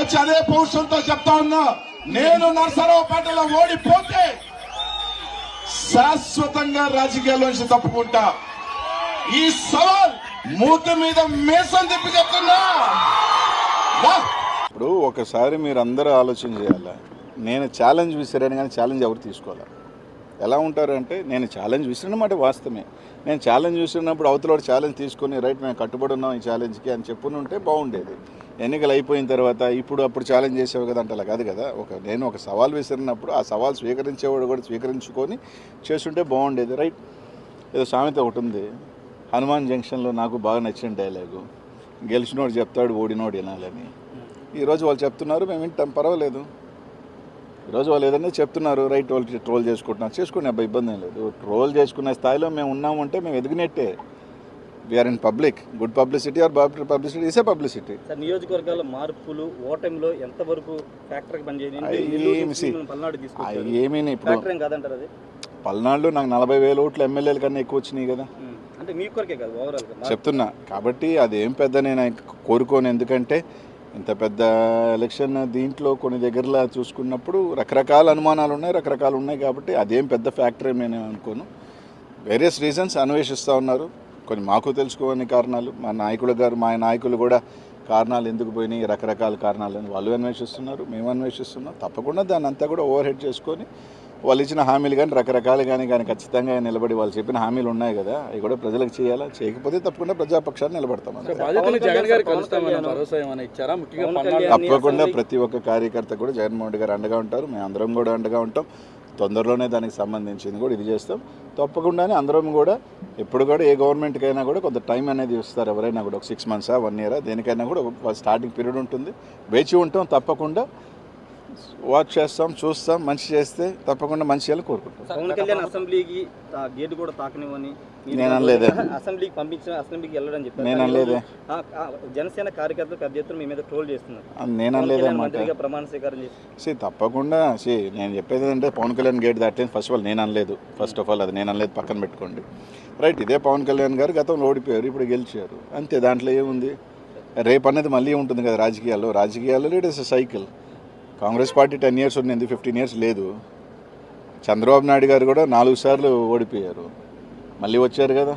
వచ్చి అదే పౌరుషంతో చెప్తా ఉన్నా. నేను నర్సరావుపేటలో ఓడిపోతే శాశ్వతంగా రాజకీయాల్లోంచి తప్పుకుంటా. ఈ సవాల్ మూత మీద మేసం తిప్పి చెప్తున్నా. ఇప్పుడు ఒకసారి మీరు అందరూ ఆలోచన చేయాలి? నేను ఛాలెంజ్ విసిరాను కానీ ఛాలెంజ్ ఎవరు తీసుకోవాలి? ఎలా ఉంటారంటే నేను ఛాలెంజ్ విసిరినమాట వాస్తవమే. నేను ఛాలెంజ్ విసిరినప్పుడు అవతల ఛాలెంజ్ తీసుకొని రైట్ మేము కట్టుబడి ఉన్నాం ఈ ఛాలెంజ్కి అని చెప్పుని ఉంటే బాగుండేది. ఎన్నికలు అయిపోయిన తర్వాత ఇప్పుడు అప్పుడు ఛాలెంజ్ చేసేవి కదా అంటే అలా కాదు కదా? ఒక నేను ఒక సవాల్ విసిరినప్పుడు ఆ సవాల్ స్వీకరించేవాడు కూడా స్వీకరించుకొని చేస్తుంటే బాగుండేది రైట్ ఏదో సామెత ఒకటి ఉంది. హనుమాన్ జంక్షన్లో నాకు బాగా నచ్చిన డైలాగు గెలిచినోడు చెప్తాడు ఓడినోడు వినాలని. ఈరోజు వాళ్ళు చెప్తున్నారు మేము వింటాం పర్వాలేదు. ఈరోజు వాళ్ళు ఏదైనా చెప్తున్నారు రైట్ వాళ్ళు ట్రోల్ చేసుకుంటున్నారు. చేసుకునే అబ్బాయి ఇబ్బంది లేదు. ట్రోల్ చేసుకునే స్థాయిలో మేము ఉన్నామంటే మేము ఎదిగినట్టే. We are in public good publicity or bad publicity is publicity sir నియోజకవర్గాల మార్పులు ఓటమిలో ఎంతవరకు ఫ్యాక్టరీ పనిచేయదు అయ్యి నెల్లూరు ఏమి ఇప్పుడు పల్నాడులో నాకు నలభై వేల ఓట్లు ఎమ్మెల్యేల కన్నా ఎక్కువ వచ్చినాయి కదా. అంటే మీ కొరకే కాదు ఓవరాల్ చెప్తున్నా. కాబట్టి అదేం పెద్ద నేను కోరుకోను. ఎందుకంటే ఇంత పెద్ద ఎలక్షన్ దీంట్లో కొన్ని దగ్గరలో చూసుకున్నప్పుడు రకరకాల అనుమానాలు ఉన్నాయి రకరకాలు ఉన్నాయి కాబట్టి అదేం పెద్ద ఫ్యాక్టరీ నేను అనుకోను. వేరియస్ రీజన్స్ అన్వేషిస్తూ ఉన్నారు. కొన్ని మాకు తెలుసుకోని కారణాలు మా నాయకులు గారు మా నాయకులు కూడా కారణాలు ఎందుకు పోయినాయి రకరకాల కారణాలని వాళ్ళు అన్వేషిస్తున్నారు మేము అన్వేషిస్తున్నాం. తప్పకుండా దాన్ని అంతా కూడా ఓవర్ హెడ్ చేసుకొని వాళ్ళు ఇచ్చిన హామీలు కానీ రకరకాలు కానీ కానీ ఖచ్చితంగా నిలబడి వాళ్ళు చెప్పిన హామీలు ఉన్నాయి కదా అవి కూడా ప్రజలకు చేయాలా? చేయకపోతే తప్పకుండా ప్రజాపక్షాన్ని నిలబడతాం తప్పకుండా ప్రతి ఒక్క కార్యకర్త కూడా జగన్మోహన్ రెడ్డి గారు అండగా ఉంటారు మేము అందరం కూడా అండగా ఉంటాం. తొందరలోనే దానికి సంబంధించింది కూడా ఇది చేస్తాం. తప్పకుండానే అందరం కూడా ఎప్పుడు కూడా ఏ గవర్నమెంట్కైనా కూడా కొంత టైం అనేది ఇస్తారు ఎవరైనా కూడా. ఒక సిక్స్ మంత్సా వన్ ఇయరా దేనికైనా కూడా స్టార్టింగ్ పీరియడ్ ఉంటుంది. వేచి ఉంటాం తప్పకుండా. వాచ్ చేస్తాం చూస్తాం మంచి చేస్తే తప్పకుండా మంచి చేయాలని కోరుకుంటాం పవన్ కళ్యాణ్ అసెంబ్లీకి గేట్ కూడా తాకనివ్వని నేను అనలేదే. అసెంబ్లీకి పంపించిన అసెంబ్లీకి వెళ్ళడం చెప్పారు. నేను అనలేదే. జనసేన కార్యకర్తలు పెద్ద ఎత్తున మీ మీద ట్రోల్ చేస్తున్నారు. నేను అనలేదన్నమాట ప్రమాణ స్వీకారం చేసి తప్పకుండా. సి నేను చెప్పేది ఏంటంటే పవన్ కళ్యాణ్ గేట్ దాటింది. ఫస్ట్ ఆఫ్ ఆల్ నేను అనలేదు. ఫస్ట్ ఆఫ్ ఆల్ అది నేను అనలేదు. పక్కన పెట్టుకోండి. రైట్ ఇదే పవన్ కళ్యాణ్ గారు గతంలో ఓడిపోయారు ఇప్పుడు గెలిచారు. అంతే దాంట్లో ఏముంది? రేపు అనేది మళ్ళీ ఉంటుంది కదా రాజకీయాల్లో. రాజకీయాల్లో it is cycle Congress party ten years ఉంది ఫిఫ్టీన్ ఇయర్స్ లేదు. చంద్రబాబు నాయుడు గారు కూడా నాలుగు సార్లు ఓడిపోయారు. మళ్ళీ వచ్చారు కదా.